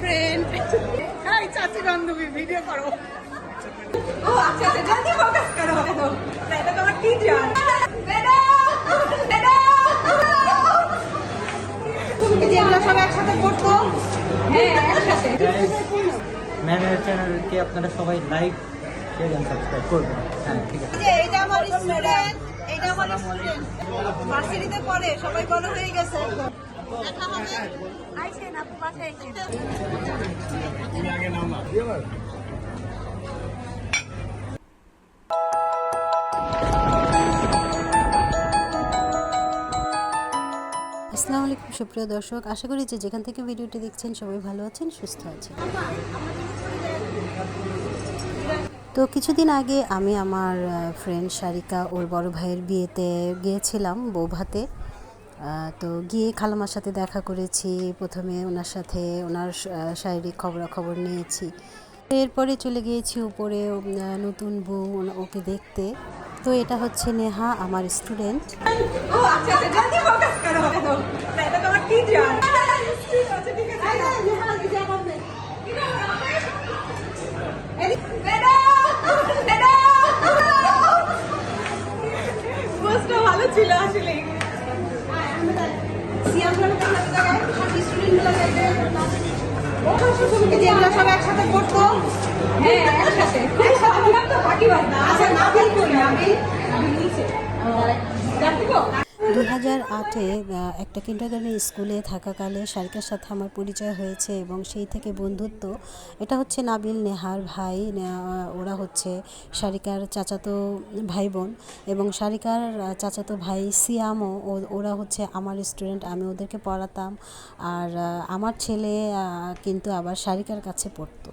Friend hi চাচি বান্ধবী video করো। ও আচ্ছা আচ্ছা জলদি ফোকাস করো। এটা তোমার এগুলো সব একসাথে পড়তো হ্যাঁ একসাথে। ম্যামের চ্যানেলকে আপনারা সবাই লাইক শেয়ার এন্ড সাবস্ক্রাইব করবেন? হ্যাঁ ঠিক আছে। এইটা আমার স্টুডেন্ট এইটা আমার স্টুডেন্ট ভার্সিটিতে পড়ে সবাই বড় হয়ে গেছে। আসসালামু আলাইকুম, সুপ্রিয় দর্শক। আশা করি যে যেখান থেকে ভিডিওটি দেখছেন সবাই ভালো আছেন, সুস্থ আছেন। তো কিছুদিন আগে আমি আমার ফ্রেন্ড সারিকা, ওর বড় ভাইয়ের বিয়েতে গিয়েছিলাম বৌভাতে। তো গিয়ে খালামার সাথে দেখা করেছি। প্রথমে ওনার সাথে ওনার শারীরিক খবরাখবর নিয়েছি। এরপরে চলে গিয়েছি উপরে নতুন বউ ওকে দেখতে। তো এটা হচ্ছে নেহা, আমার স্টুডেন্ট আচ্ছা আচ্ছা জলদি ফোকাস করো এটা তোমার টিচার আচ্ছা ঠিক আছে পোস্টটা ভালো ছিল দু হাজার আটে একটা কিন্ডারগার্ডেন স্কুলে থাকাকালে শারিকার সাথে আমার পরিচয় হয়েছে এবং সেই থেকে বন্ধুত্ব। এটা হচ্ছে নাবিল নেহার ভাই ওরা হচ্ছে শারিকার চাচাতো ভাই বোন এবং শারিকার আহ, চাচাতো ভাই সিয়ামও ওরা হচ্ছে আমার স্টুডেন্ট আমি ওদেরকে পড়াতাম। আর আমার ছেলে কিন্তু আবার শারিকার কাছে পড়তো।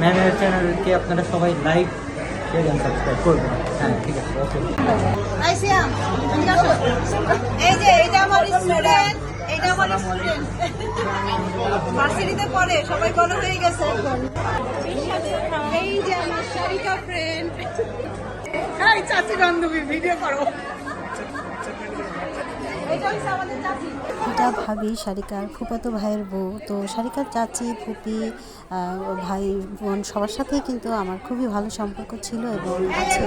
ম্যামের চ্যানেলকে আপনারা সবাই লাইক শেয়ার এন্ড সাবস্ক্রাইব করবেন হ্যাঁ ঠিক আছে ওকে এই। এই যে এইটা আমার স্টুডেন্ট এটা আমার স্টুডেন্ট ভার্সিটিতে পড়ে, সবাই বড় হয়ে গেছে এই যে আমার সারিকা ফ্রেন্ড চাচি বান্ধবী ভিডিও করো। এটা ভাবি শারিকার ফুপাতো ভাইয়ের বউ। তো শারিকার চাচি, ফুপি ভাই, বোন সবার সাথেই কিন্তু আমার খুবই ভালো সম্পর্ক ছিল এবং আছে।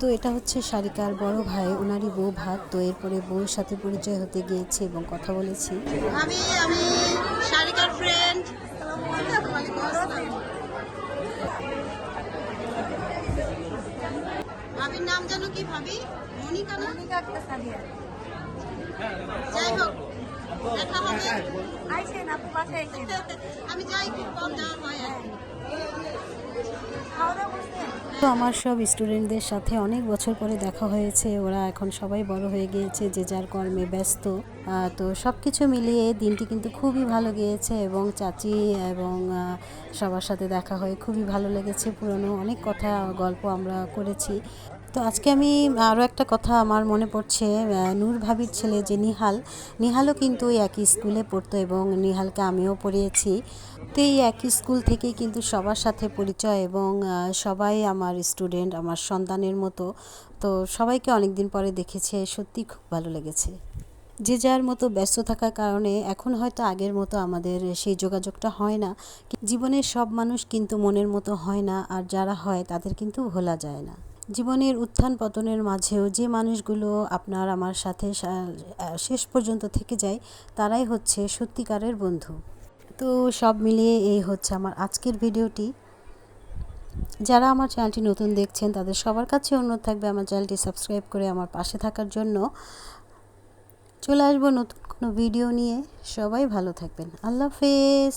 তো এটা হচ্ছে শারিকার বড় ভাই ওনারই বউ ভাত। তো এরপরে বউর সাথে পরিচয় হতে গিয়েছে এবং কথা বলেছি। আমি আমি শারিকার ফ্রেন্ড নাম জানো কি ভাবি? মনিকা না? যাই হোক দেখা হবে। আইছেন আপু বাসায় আইছেন আমি যাই খুব কম যাওয়া হয় আর খাওয়া দাওয়া করছেন? তো আমার সব স্টুডেন্টদের সাথে অনেক বছর পরে দেখা হয়েছে। ওরা এখন সবাই বড় হয়ে গিয়েছে যে যার কর্মে ব্যস্ত। তো সব কিছু মিলিয়ে দিনটি কিন্তু খুবই ভালো গিয়েছে এবং চাচি এবং সবার সাথে দেখা হয়ে খুবই ভালো লেগেছে। পুরনো অনেক কথা গল্প আমরা করেছি। তো আজকে আমি আরও একটা কথা আমার মনে পড়ছে নূর ভাবির ছেলে যে নিহাল, নিহালও কিন্তু ওই একই স্কুলে পড়তো এবং নিহালকে আমিও পড়িয়েছি। তো এই একই স্কুল থেকেই কিন্তু সবার সাথে পরিচয় এবং সবাই আমার স্টুডেন্ট, আমার সন্তানের মতো। তো সবাইকে অনেক দিন পরে দেখেছে সত্যি খুব ভালো লেগেছে। যে যার মতো ব্যস্ত থাকার কারণে এখন হয়তো আগের মতো আমাদের সেই যোগাযোগটা হয় না। জীবনের সব মানুষ কিন্তু মনের মতো হয় না, আর যারা হয় তাদের কিন্তু ভোলা যায় না। জীবনের উত্থান পতনের মাঝেও যে মানুষগুলো আপনার আমার সাথে শেষ পর্যন্ত থেকে যায়, তারাই হচ্ছে সত্যিকারের বন্ধু। তো সব মিলিয়ে এই হচ্ছে আমার আজকের ভিডিওটি। যারা আমার চ্যানেলটি নতুন দেখছেন, তাদের সবার কাছে অনুরোধ থাকবে আমার চ্যানেলটি সাবস্ক্রাইব করে আমার পাশে থাকার জন্য। চলে আসব নতুন কোনো ভিডিও নিয়ে। সবাই ভালো থাকবেন। আল্লাহ হাফেজ।